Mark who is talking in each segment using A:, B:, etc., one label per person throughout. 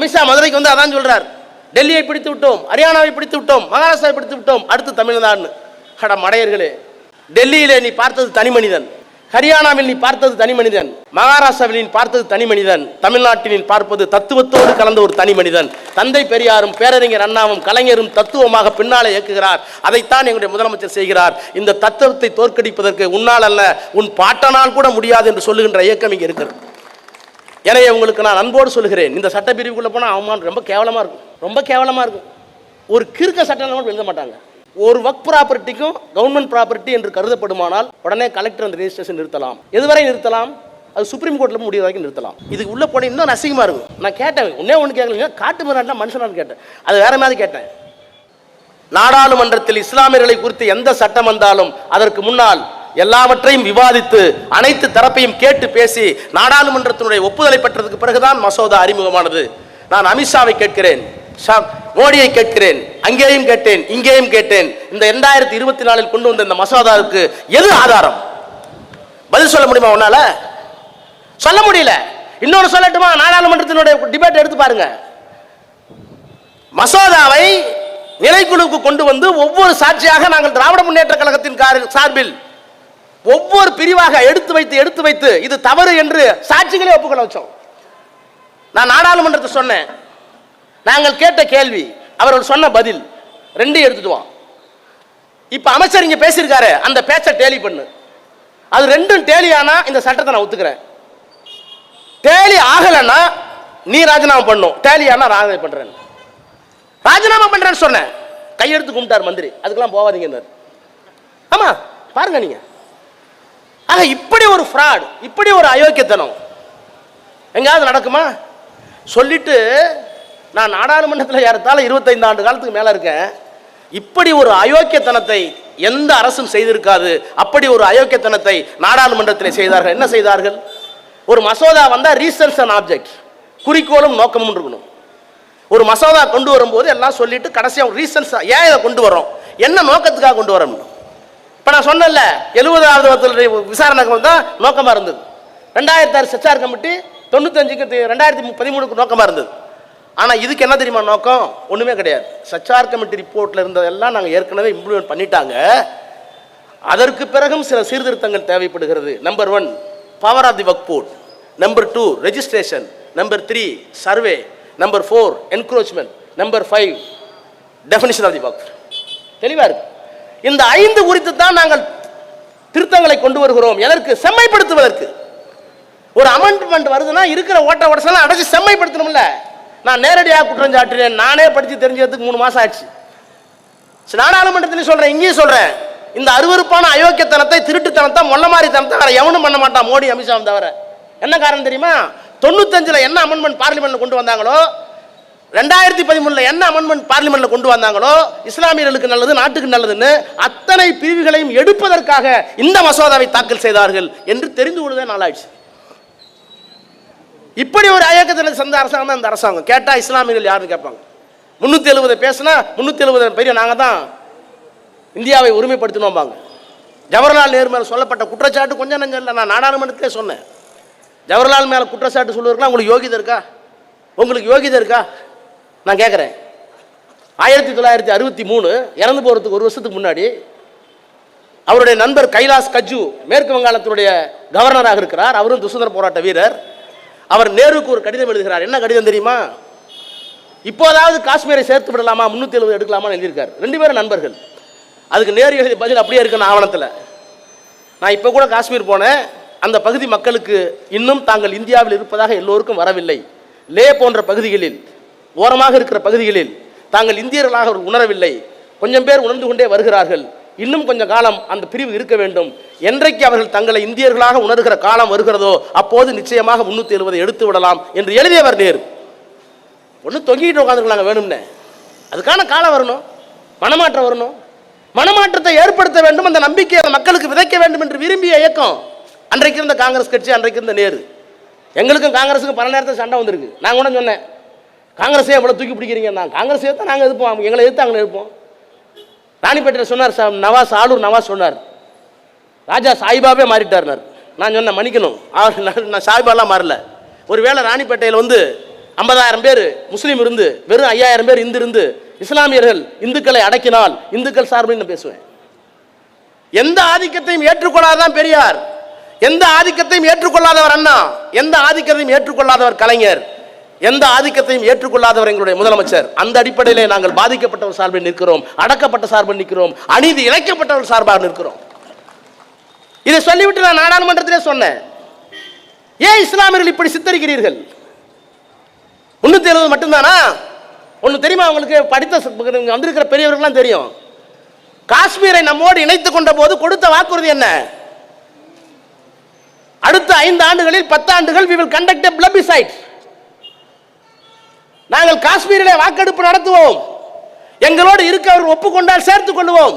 A: அமித்ஷா மதுரைக்கு வந்து அதான் சொல்கிறார் டெல்லியை பிடித்து விட்டோம் ஹரியானாவை பிடித்து விட்டோம் மகாராஷ்டிராவை பிடித்து விட்டோம் அடுத்து தமிழ்நாடுன்னு. அட மடையர்களே டெல்லியிலே நீ பார்த்தது தனி மனிதன். ஹரியானாவில் நீ பார்த்தது தனி மனிதன். மகாராஷ்டிராவில் நீ பார்த்தது தனி மனிதன். தமிழ்நாட்டில் நீ பார்ப்பது தத்துவத்தோடு கலந்த ஒரு தனி மனிதன். தந்தை பெரியாரும் பேரறிஞர் அண்ணாவும் கலைஞரும் தத்துவமாக பின்னாலே இயக்குகிறார். அதைத்தான் எங்களுடைய முதலமைச்சர் செய்கிறார். இந்த தத்துவத்தை தோற்கடிப்பதற்கு உன்னால் அல்ல உன் பாட்டனால் கூட முடியாது என்று சொல்லுகின்ற இயக்கம் இங்கே இருக்கிறது. எனவே உங்களுக்கு நான் அன்போடு சொல்கிறேன் இந்த சட்டப்பிரிவுக்குள்ளே போனால் அவமானம் ரொம்ப கேவலமாக இருக்கும். ரொம்ப கேவலமாக இருக்கும். ஒரு கிறுக்க சட்டம் கூட எழுத மாட்டாங்க. ஒரு ஒர்க் ப்ராப்பர்ட்டிக்கும் கவர்மெண்ட் ப்ராப்பர்ட்டி என்று கருதப்படுமானால் உடனே கலெக்டர் அந்த ரெஜிஸ்ட்ரேஷன் நிறுத்தலாம். எதுவரை நிறுத்தலாம்? அது சுப்ரீம் கோர்ட்டில் முடிய வரைக்கும் நிறுத்தலாம். இதுக்கு உள்ளே போனால் இன்னும் அசிங்கமாக இருக்கும். நான் கேட்டேன் ஒன்றே ஒன்று கேட்கலீங்க காட்டு மிராண்டா மனுஷனான்னு கேட்டேன். அது வேற மாதிரி கேட்டேன். நாடாளுமன்றத்தில் இஸ்லாமியர்களை குறித்து எந்த சட்டம் வந்தாலும் அதற்கு முன்னால் எல்லாவற்றையும் விவாதித்து அனைத்து தரப்பையும் கேட்டு பேசி நாடாளுமன்றத்தினுடைய ஒப்புதலை பெற்றதுக்கு பிறகுதான் மசோதா அறிமுகமானது. நான் அமித்ஷாவை கேட்கிறேன். மோடியை கேட்கிறேன். அங்கேயும் கேட்டேன் இங்கேயும் கேட்டேன். இந்த இரண்டாயிரத்தி இருபத்தி நாலில் கொண்டு வந்த இந்த மசோதாவுக்கு எது ஆதாரம்? பதில் சொல்ல முடியுமா உன்னால? சொல்ல முடியல. இன்னொன்று சொல்லட்டுமா? நாடாளுமன்றத்தினுடைய டிபேட் எடுத்து பாருங்க. மசோதாவை நிலைக்குழுவுக்கு கொண்டு வந்து ஒவ்வொரு சாட்சியாக நாங்கள் திராவிட முன்னேற்ற கழகத்தின் சார்பில் ஒவ்வொரு பிரிவாக எடுத்து வைத்து எடுத்து வைத்து இது தவறு என்று சாட்சிகளே ஒப்புக்கொள்ள வச்சோம். நான் நாடாளுமன்றத்தை சொன்னேன். நாங்கள் கேட்ட கேள்வி அவர்கள் சொன்ன பதில் ரெண்டையும் எடுத்துட்டுவான் இப்போ இப்ப அமைச்சர் இங்க பேசியிருக்காரு அந்த பேச்சை டேலி பண்ணு. அது ரெண்டும் டேலி ஆனா இந்த சட்டத்தை நான் ஒத்துக்கிறேன். டேலி ஆகலைன்னா நீ ராஜினாமா பண்ணும் டேலி ஆனா ராஜினாமா பண்றேன் ராஜினாமா பண்றேன்னு சொன்னேன். கையெடுத்து கும்பிட்டார் மந்திரி. அதுக்கெல்லாம் போவாதீங்கன்னாரு ஆமா பாருங்க நீங்க. ஆக இப்படி ஒரு ஃப்ராட் இப்படி ஒரு அயோக்கியத்தனம் எங்கேயாவது நடக்குமா? சொல்லிட்டு நான் நாடாளுமன்றத்தில் ஏறத்தாலும் இருபத்தைந்து ஆண்டு காலத்துக்கு மேலே இருக்கேன். இப்படி ஒரு அயோக்கியத்தனத்தை எந்த அரசும் செய்திருக்காது. அப்படி ஒரு அயோக்கியத்தனத்தை நாடாளுமன்றத்தில் செய்தார்கள். என்ன செய்தார்கள்? ஒரு மசோதா வந்தால் ரீசன்ஸ் அண்ட் ஆப்ஜெக்ட் குறிக்கோளும் நோக்கமும் இருக்கணும். ஒரு மசோதா கொண்டு வரும்போது எல்லாம் சொல்லிட்டு கடைசியாக ரீசன்ஸ் ஏன் இதை கொண்டு வரோம் என்ன நோக்கத்துக்காக கொண்டு வரணும் இப்போ நான் சொன்னேன்ல எழுபதாவது வருடத்தில் விசாரணை தான் நோக்கமாக இருந்தது. ரெண்டாயிரத்தி ஆறு செச்சார் கமிட்டி தொண்ணூத்தஞ்சுக்கு ரெண்டாயிரத்தி பதிமூணுக்கு நோக்கமாக இருந்தது. ஆனால் இதுக்கு என்ன தெரியுமா நோக்கம்? ஒன்றுமே கிடையாது. சச்சார் கமிட்டி ரிப்போர்ட்டில் இருந்ததெல்லாம் நாங்கள் ஏற்கனவே இம்ப்ளிமெண்ட் பண்ணிட்டாங்க. அதற்கு பிறகும் சில சீர்திருத்தங்கள் தேவைப்படுகிறது. Number one power of the work board number two registration number three survey number four encroachment number five definition of the work தெளிவாக இருக்குது இந்த ஐந்து குறித்து தான் நாங்கள் திருத்தங்களை கொண்டு வருகிறோம். எதற்கு? செம்மைப்படுத்துவதற்கு. ஒரு அமெண்ட்மெண்ட் வருதுன்னா இருக்கிற ஓட்ட ஓட்டசெல்லாம் அடைச்சி செம்மைப்படுத்தணும்ல. நான் நேரடியாக குற்றம் சாட்டினேன். நானே படித்து தெரிஞ்சதுக்கு மூணு மாசம் ஆச்சு. சரி, நாடாளுமன்றத்திலையும் சொல்றேன் இங்கேயும் சொல்றேன். இந்த அருவருப்பான அயோக்கியத்தனத்தை திருட்டுத்தனத்தை மொல்ல மாதிரி தனத்தை வேற எவனும் பண்ண மாட்டான் மோடி அமித்ஷா தவிர. என்ன காரணம் தெரியுமா? தொண்ணூத்தஞ்சில் என்ன அமெண்ட்மெண்ட் பார்லிமெண்ட்ல கொண்டு வந்தாங்களோ ரெண்டாயிரத்தி பதிமூணுல என்ன அமெண்ட்மெண்ட் பார்லிமெண்ட்ல கொண்டு வந்தாங்களோ இஸ்லாமியர்களுக்கு நல்லது நாட்டுக்கு நல்லதுன்னு அத்தனை பிரிவுகளையும் எடுப்பதற்காக இந்த மசோதாவை தாக்கல் செய்தார்கள் என்று தெரிந்து கொள்வதே நாளாயிடுச்சு. இப்படி ஒரு அயக்கத்தில் சந்த அரசாங்கம் தான் இந்த அரசாங்கம். கேட்டா இஸ்லாமியர்கள் யாருன்னு கேட்பாங்க. முன்னூத்தி எழுபது பேசுனா முன்னூத்தி எழுபது பெரிய நாங்க தான் இந்தியாவை உரிமைப்படுத்தணும்பாங்க ஜவஹர்லால் நேரு மேல சொல்லப்பட்ட குற்றச்சாட்டு கொஞ்சம் நஞ்சம் இல்லை நான் நாடாளுமன்றத்திலே சொன்னேன். ஜவஹர்லால் மேல குற்றச்சாட்டு சொல்லுவதுக்குலாம் உங்களுக்கு யோகிதை இருக்கா? உங்களுக்கு யோகிதை இருக்கா? நான் கேட்குறேன் ஆயிரத்தி தொள்ளாயிரத்தி அறுபத்தி மூணு இறந்து போகிறதுக்கு ஒரு வருஷத்துக்கு முன்னாடி அவருடைய நண்பர் கைலாஸ் கஜு மேற்கு வங்காளத்தினுடைய கவர்னராக இருக்கிறார். அவரும் சுதந்திர போராட்ட வீரர். அவர் நேருக்கு ஒரு கடிதம் எழுதுகிறார். என்ன கடிதம் தெரியுமா? இப்போதாவது காஷ்மீரை சேர்த்து விடலாமா? முந்நூற்றி எழுபது எடுக்கலாமா எழுதியிருக்காரு. ரெண்டு பேரும் நண்பர்கள். அதுக்கு நேரு எழுதிய பதில் அப்படியே இருக்கணும் ஆவணத்தில். நான் இப்போ கூட காஷ்மீர் போனேன். அந்த பகுதி மக்களுக்கு இன்னும் தாங்கள் இந்தியாவில் இருப்பதாக எல்லோருக்கும் வரவில்லை. லே போன்ற பகுதிகளில் ஓரமாக இருக்கிற பகுதிகளில் தாங்கள் இந்தியர்களாக அவர்கள் உணரவில்லை. கொஞ்சம் பேர் உணர்ந்து கொண்டே வருகிறார்கள். இன்னும் கொஞ்சம் காலம் அந்த பிரிவு இருக்க வேண்டும். என்றைக்கு அவர்கள் தங்களை இந்தியர்களாக உணர்கிற காலம் வருகிறதோ அப்போது நிச்சயமாக முன்னூற்றி எழுபதை எடுத்து விடலாம் என்று எழுதியவர் நேரு. ஒன்று தொங்கிட்டு உட்காந்துருக்கலாங்க வேணும்னே. அதுக்கான காலம் வரணும். மனமாற்றம் வரணும். மனமாற்றத்தை ஏற்படுத்த வேண்டும். அந்த நம்பிக்கையை மக்களுக்கு விதைக்க வேண்டும் என்று விரும்பிய இயக்கம் அன்றைக்கு இருந்த காங்கிரஸ் கட்சி அன்றைக்கு இருந்த நேரு. எங்களுக்கும் காங்கிரஸுக்கும் பல நேரத்தில் சண்டை வந்திருக்கு. நான் கூட சொன்னேன். காங்கிரஸே எவ்வளோ தூக்கி பிடிக்கிறீங்க நான் காங்கிரஸ் நாங்கள் எதிர்ப்போம். எங்களை எடுத்து அங்கே எடுப்போம் ராணிப்பேட்டையில் சொன்னார் சா நவாஸ் ஆளூர் நவாஸ் சொன்னார். ராஜா சாய்பாபே மாறிட்டார்னார். நான் சொன்னேன் மன்னிக்கணும். அவர் நான் சாய்பாலாம் மாறல. ஒருவேளை ராணிப்பேட்டையில் வந்து ஐம்பதாயிரம் பேர் முஸ்லீம் இருந்து வெறும் ஐயாயிரம் பேர் இந்து இருந்து இஸ்லாமியர்கள் இந்துக்களை அடக்கினால் இந்துக்கள் சார்பில் நான் பேசுவேன். எந்த ஆதிக்கத்தையும் ஏற்றுக்கொள்ளாதான் பெரியார். எந்த ஆதிக்கத்தையும் ஏற்றுக்கொள்ளாதவர் அண்ணா. எந்த ஆதிக்கத்தையும் ஏற்றுக்கொள்ளாதவர் கலைஞர். எந்த ஆதிக்கத்தையும் ஏற்றுக்கொள்ளாதவர் எங்களுடைய முதலமைச்சர். அந்த அடிப்படையிலே நாங்கள் பாதிக்கப்பட்டவர் சார்பில் நிற்கிறோம் அடக்கப்பட்ட சார்பில் நிற்கிறோம் அநீதி இழைக்கப்பட்டவர் சார்பாக நிற்கிறோம். இதை சொல்லிவிட்டு நான் நாடாளுமன்றத்திலே சொன்னேன். ஏன் இஸ்லாமியர்கள் இப்படி சித்தரிக்கிறீர்கள்? முன்னூத்தி எழுபது மட்டும்தானா? ஒன்று தெரியுமா அவங்களுக்கு படித்த வந்திருக்கிற பெரியவர்கள்லாம் தெரியும். காஷ்மீரை நம்மோடு இணைத்துக் கொண்ட போது கொடுத்த வாக்குறுதி என்ன? அடுத்த ஐந்து ஆண்டுகளில் பத்து ஆண்டுகள் we will conduct a நாங்கள் காஷ்மீரிலே வாக்கெடுப்பு நடத்துவோம். எங்களோடு இருக்க அவர் ஒப்புக்கொண்டால் சேர்த்துக் கொள்வோம்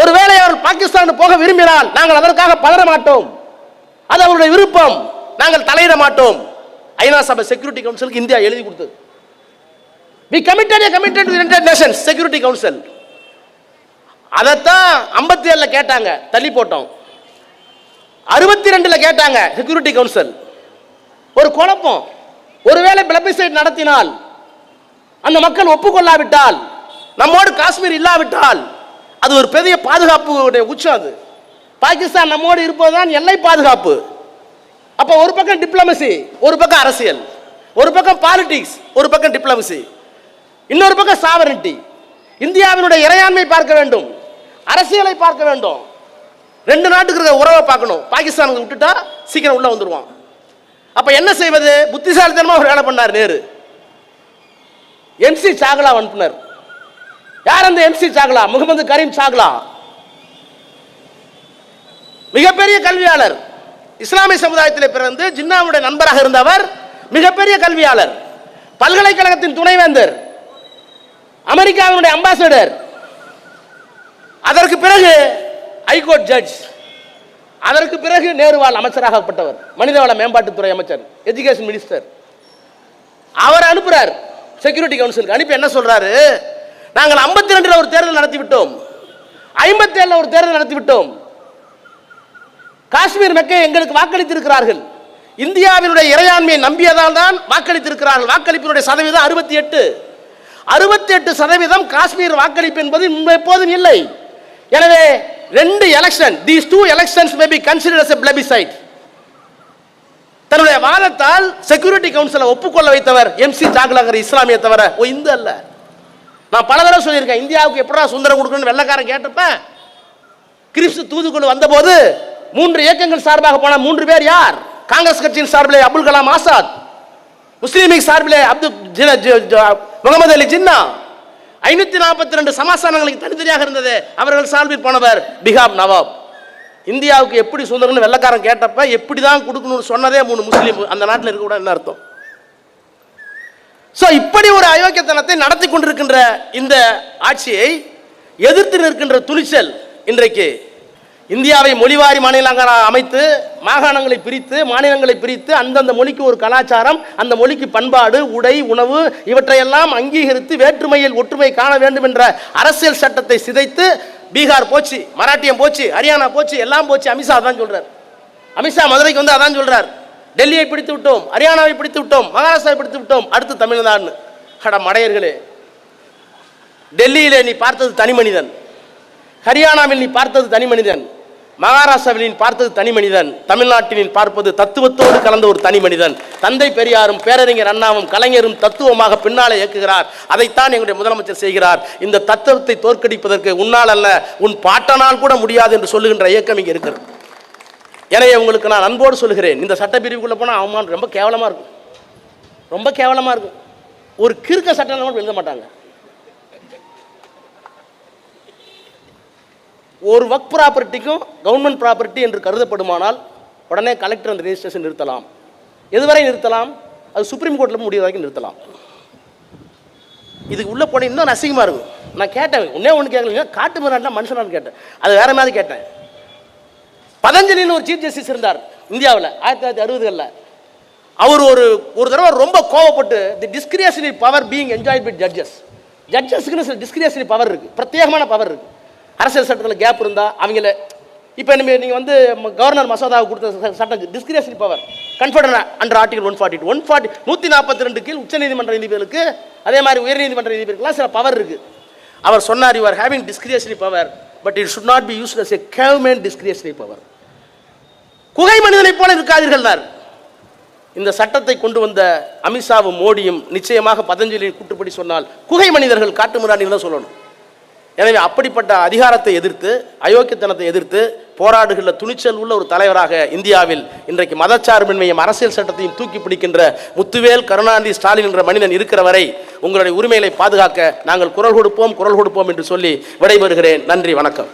A: ஒருவேளை அவர் பாகிஸ்தான் போக விரும்பினால் நாங்கள் அதற்காக பதற மாட்டோம். அது அவருடைய விருப்பம். நாங்கள் தலையிட மாட்டோம். ஐநா சபை செக்யூரிட்டி கவுன்சிலுக்கு இந்தியா எழுதி கொடுத்தது. We committed a committed United Nations security council அதைத்தான் ஐம்பத்தி ஏழில் கேட்டாங்க தள்ளி போட்டோம். அறுபத்தி ரெண்டில் கேட்டாங்க செக்யூரிட்டி கவுன்சில் ஒரு குழப்பம். ஒருவேளை பிளபிசைட் நடத்தினால் அந்த மக்கள் ஒப்புக்கொள்ளாவிட்டால் நம்மோடு காஷ்மீர் இல்லாவிட்டால் அது ஒரு பெரிய பாதுகாப்பு உச்சம் அது. பாகிஸ்தான் நம்மோடு இருப்பதுதான் எல்லை பாதுகாப்பு. அப்போ ஒரு பக்கம் டிப்ளமசி ஒரு பக்கம் அரசியல் ஒரு பக்கம் பாலிடிக்ஸ் ஒரு பக்கம் டிப்ளமசி இன்னொரு பக்கம் சாவரனிட்டி இந்தியாவினுடைய இறையாண்மை பார்க்க வேண்டும் அரசியலை பார்க்க வேண்டும். ரெண்டு நாட்டுக்கு இருக்கிற உறவை பார்க்கணும். பாகிஸ்தானுக்கு விட்டுட்டா சீக்கிரம் உள்ளே வந்துடுவான் அப்போ என்ன செய்வது? புத்திசாலித்தனமாக ஒரு வேலை பண்ணார் நேரு. எம்சி சாகலா அனுப்புனர். யார் அந்த எம்சி சாகலா முகமது கரீம் சாகலா மிகப்பெரிய கல்வியாளர். இஸ்லாமிய சமுதாயத்தில் பிறந்து ஜின்னாவுடைய நண்பராக இருந்தவர் மிகப்பெரிய கல்வியாளர். பல்கலைக்கழகத்தின் துணைவேந்தர். அமெரிக்காவினுடைய அம்பாசடர். அதற்கு பிறகு ஹைகோர்ட் ஜட்ஜ் அதற்கு பிறகு நேருவால் அமைச்சராகப்பட்டவர். மனிதவள மேம்பாட்டுத்துறை அமைச்சர் எஜுகேஷன் மினிஸ்டர் அவர் அனுப்புறார். செக்யூரிட்டி கவுன்சிலுக்கு அனுப்பி என்ன சொல்றாரு? நாங்கள் 52 ரெண்டுல ஒரு தேர்தல் நடத்தி விட்டோம். ஐம்பத்தி ஏழுல ஒரு தேர்தல் நடத்தி விட்டோம். காஷ்மீர் மக்கள் எங்களுக்கு வாக்களித்திருக்கிறார்கள். இந்தியாவினுடைய இறையாண்மையை நம்பியதால் தான் வாக்களித்திருக்கிறார்கள். வாக்களிப்பினுடைய சதவீதம் அறுபத்தி எட்டு அறுபத்தி எட்டு சதவீதம் காஷ்மீர் வாக்களிப்பு என்பது எப்போதும் இல்லை. எனவே ரெண்டு election these two elections may be consider as a plebiscite தன்னுடைய வாதத்தால் செக்யூரிட்டி கவுன்சிலை ஒப்புக்கொள்ள வைத்தவர் எம்சி ஜாகலகர் இஸ்லாமிய தவிர ஓ இந்து அல்ல. நான் பல தடவை சொல்லியிருக்கேன் இந்தியாவுக்கு எப்படா சுந்தரம் கொடுக்கணும்னு வெள்ளக்காரன் கேட்டப்ப கிறிஸ்து தூதுக்குழு வந்தபோது மூன்று இயக்கங்கள் சார்பாக போன மூன்று பேர் யார்? காங்கிரஸ் கட்சியின் சார்பிலே அப்துல் கலாம் ஆசாத் முஸ்லீம் லீக் சார்பிலே அப்துல் ஜின- முகமது அலி ஜின்னா. ஐநூத்தி நாற்பத்தி ரெண்டு சமாசானங்களுக்கு தனித்தனியாக இருந்தது. அவர்கள் சார்பில் போனவர் பிகாப் நவாப். இந்தியாவுக்கு எப்படி சுதந்திரம்னு வெள்ளக்காரன் கேட்டப்ப எப்படி தான் கொடுக்கணும்னு சொன்னதே மூணு முஸ்லீம். அந்த நாட்டில் இருக்கக்கூடாது என்ன அர்த்தம்? ஸோ இப்படி ஒரு அயோக்கியத்தனத்தை நடத்தி கொண்டிருக்கின்ற இந்த ஆட்சியை எதிர்த்து நிற்கின்ற துணிச்சல் இன்றைக்கு இந்தியாவை மொழிவாரி மாநிலங்களாக அமைத்து மாகாணங்களை பிரித்து மாநிலங்களை பிரித்து அந்தந்த மொழிக்கு ஒரு கலாச்சாரம் அந்த மொழிக்கு பண்பாடு உடை உணவு இவற்றையெல்லாம் அங்கீகரித்து வேற்றுமையில் ஒற்றுமை காண வேண்டும் என்ற அரசியல் சட்டத்தை சிதைத்து பீகார் போச்சு மராட்டியம் போச்சு ஹரியானா போச்சு எல்லாம் போச்சு. அமித்ஷா அதான் சொல்கிறார் அமித்ஷா மதுரைக்கு வந்து அதான் சொல்கிறார் டெல்லியை பிடித்து விட்டோம் ஹரியானாவை பிடித்து விட்டோம் மகாராஷ்டிராவை பிடித்து விட்டோம் அடுத்து தமிழ்நாடுன்னு. அட மடையர்களே டெல்லியிலே நீ பார்த்தது தனி மனிதன். ஹரியானாவில் நீ பார்த்தது தனி மனிதன். மகாராஷ்டிராவில் பார்த்தது தனி மனிதன் தமிழ்நாட்டில் பார்ப்பது தத்துவத்தோடு கலந்த ஒரு தனி மனிதன். தந்தை பெரியாரும் பேரறிஞர் அண்ணாவும் கலைஞரும் தத்துவமாக பின்னாலே இயக்குகிறார். அதைத்தான் எங்களுடைய முதலமைச்சர் செய்கிறார். இந்த தத்துவத்தை தோற்கடிப்பதற்கு உன்னால் அல்ல உன் பாட்டனால் கூட முடியாது என்று சொல்லுகின்ற இயக்கம் இங்கே இருக்கிறது. எனவே உங்களுக்கு நான் அன்போடு சொல்கிறேன் இந்த சட்டப்பிரிவுக்குள்ளே போனால் அவமானம் ரொம்ப கேவலமாக இருக்கும். ரொம்ப கேவலமாக இருக்கும். ஒரு கிறுக்க சட்டம் எழுத மாட்டாங்க. ஒரு ஒர்க் ப்ராப்பர்ட்டிக்கும் கவர்மெண்ட் ப்ராப்பர்ட்டி என்று கருதப்படுமானால் உடனே கலெக்டர் அந்த ரெஜிஸ்ட்ரேஷன் நிறுத்தலாம். எதுவரை நிறுத்தலாம்? அது சுப்ரீம் கோர்ட்டில் முடிய வரைக்கும் நிறுத்தலாம். இதுக்கு உள்ளே போன இன்னும் அசிங்கமாக இருக்கும் நான் கேட்டேன் ஒன்றே ஒன்று கேட்கலங்க காட்டு மிராண்டா மனுஷனான்னு கேட்டேன். அது வேற மாதிரி கேட்டேன். பதஞ்சலின்னு ஒரு சீஃப் ஜஸ்டிஸ் இருந்தார் இந்தியாவில் ஆயிரத்தி தொள்ளாயிரத்தி அறுபதுகளில். அவர் ஒரு ஒரு தடவை ரொம்ப கோவப்பட்டு the discretionary power being enjoy by judges ஜட்ஜஸ்க்குன்னு சில டிஸ்கிரியேஷனரி பவர் இருக்குது பிரத்யேகமான பவர் இருக்குது அரசியல் சட்டத்தில் கேப் இருந்தால் அவங்கள இப்போ நம்ம நீங்கள் வந்து கவர்னர் மசோதாவை கொடுத்த சட்டம் discretion power conferred on under article one forty one forty நூற்றி நாற்பத்தி ரெண்டு கீழ் உச்சநீதிமன்ற நீதிபதிகளுக்கு அதே மாதிரி உயர்நீதிமன்ற நீதிபதிகளுக்குலாம் சில பவர் இருக்குது அவர் சொன்னார் you are having discretionary power but it should not be use as a caveman discretionary power குகை மனிதனைப் போல இருக்காதீர்கள் இந்த சட்டத்தை கொண்டு வந்த அமித்ஷாவும் மோடியும் நிச்சயமாக பதஞ்சலியின் கூட்டுப்படி சொன்னால் குகை மனிதர்கள் காட்டுமிராணிகள் தான் சொல்லணும். எனவே அப்படிப்பட்ட அதிகாரத்தை எதிர்த்து அயோக்கியத்தனத்தை எதிர்த்து போராடுகின்ற துணிச்சல் உள்ள ஒரு தலைவராக இந்தியாவில் இன்றைக்கு மதச்சார்பின்மையும் அரசியல் சட்டத்தையும் தூக்கி பிடிக்கின்ற முத்துவேல் கருணாநிதி ஸ்டாலின் என்ற மனிதன் இருக்கிற வரை உங்களுடைய உரிமைகளை பாதுகாக்க நாங்கள் குரல் கொடுப்போம் குரல் கொடுப்போம் என்று சொல்லி விடைபெறுகிறேன். நன்றி வணக்கம்.